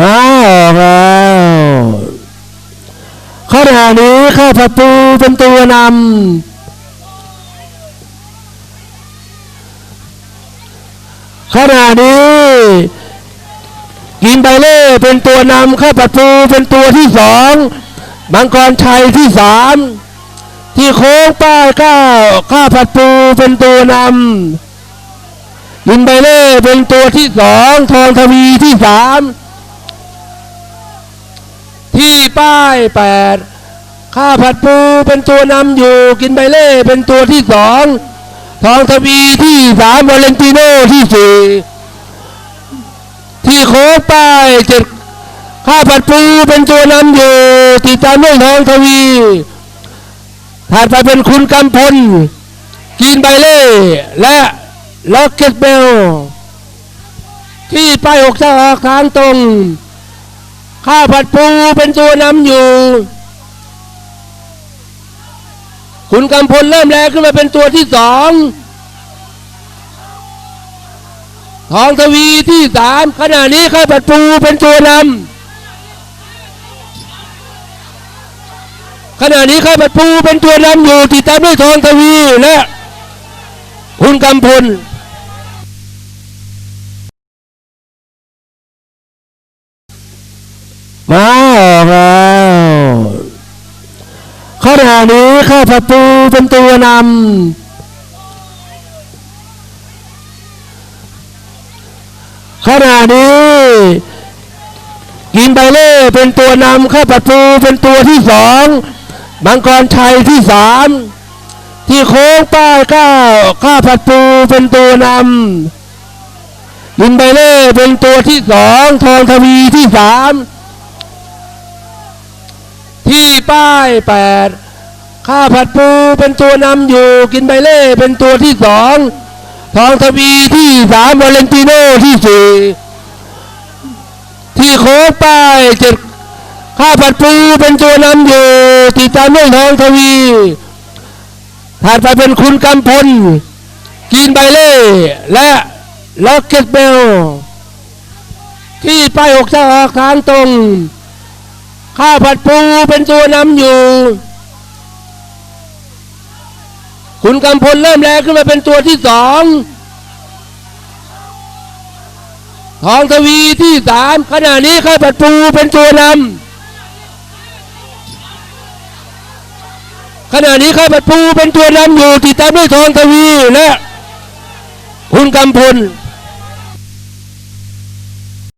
มาออกแล้วขณะนี้ข้าประตูเป็นตัวนำขณะนี้กินไบเล่เป็นตัวนำข้าประตูเป็นตัวที่สองมังกรชัยที่สามที่โค้งป้ายเก้าข้าประตูเป็นตัวนำกินไบเล่เป็นตัวที่สองทองทวีที่สาม ป้ายแปดข้าผัดปูเป็นตัวนำอยู่กินใบเล่เป็นตัวที่สองทองทวีที่สามวาเลนติโนที่สี่ที่โค้งป้ายเจ็ดข้าผัดปูเป็นตัวนำอยู่ติดตามด้วยทองทวีถัดไปเป็นคุณกำพลกินใบเล่และล็อกเก็ตเบลที่ป้ายหกจะออกทางตรง ข้าวผัดปูเป็นตัวนำอยู่ คุณกำพลเริ่มแรงขึ้นมาเป็นตัวที่สองทองทวีที่สามขณะนี้ข้าวผัดปูเป็นตัวนำขณะนี้ข้าวผัดปูเป็นตัวนำอยู่ติดตามด้วยทองทวีและคุณกำพล มาออกแล้วขณะนี้ข้าประตูเป็นตัวนำขณะนี้กินไบเล่เป็นตัวนำข้าประตูเป็นตัวที่สองมังกรชัยที่สามที่โค้งป้ายก้าข้าประตูเป็นตัวนำกินไบเล่เป็นตัวที่สองทองทวีที่สาม ป้ายแปดข้าผัดปูเป็นตัวนำอยู่กินใบเล่เป็นตัวที่สองทองทวีที่สามวาเลนติโนที่สี่ที่โค้งป้ายเจ็ดข้าผัดปูเป็นตัวนำอยู่ติดตามด้วยทองทวีถัดไปเป็นคุณกำพลกินใบเล่และล็อกเก็ตเบลที่ป้ายหกจะออกทางตรง ข้าวผัดปูเป็นตัวนำอยู่ คุณกำพลเริ่มแรงขึ้นมาเป็นตัวที่สองทองทวีที่สามขณะนี้ข้าวผัดปูเป็นตัวนำขณะนี้ข้าวผัดปูเป็นตัวนำอยู่ติดตามด้วยทองทวีและคุณกำพล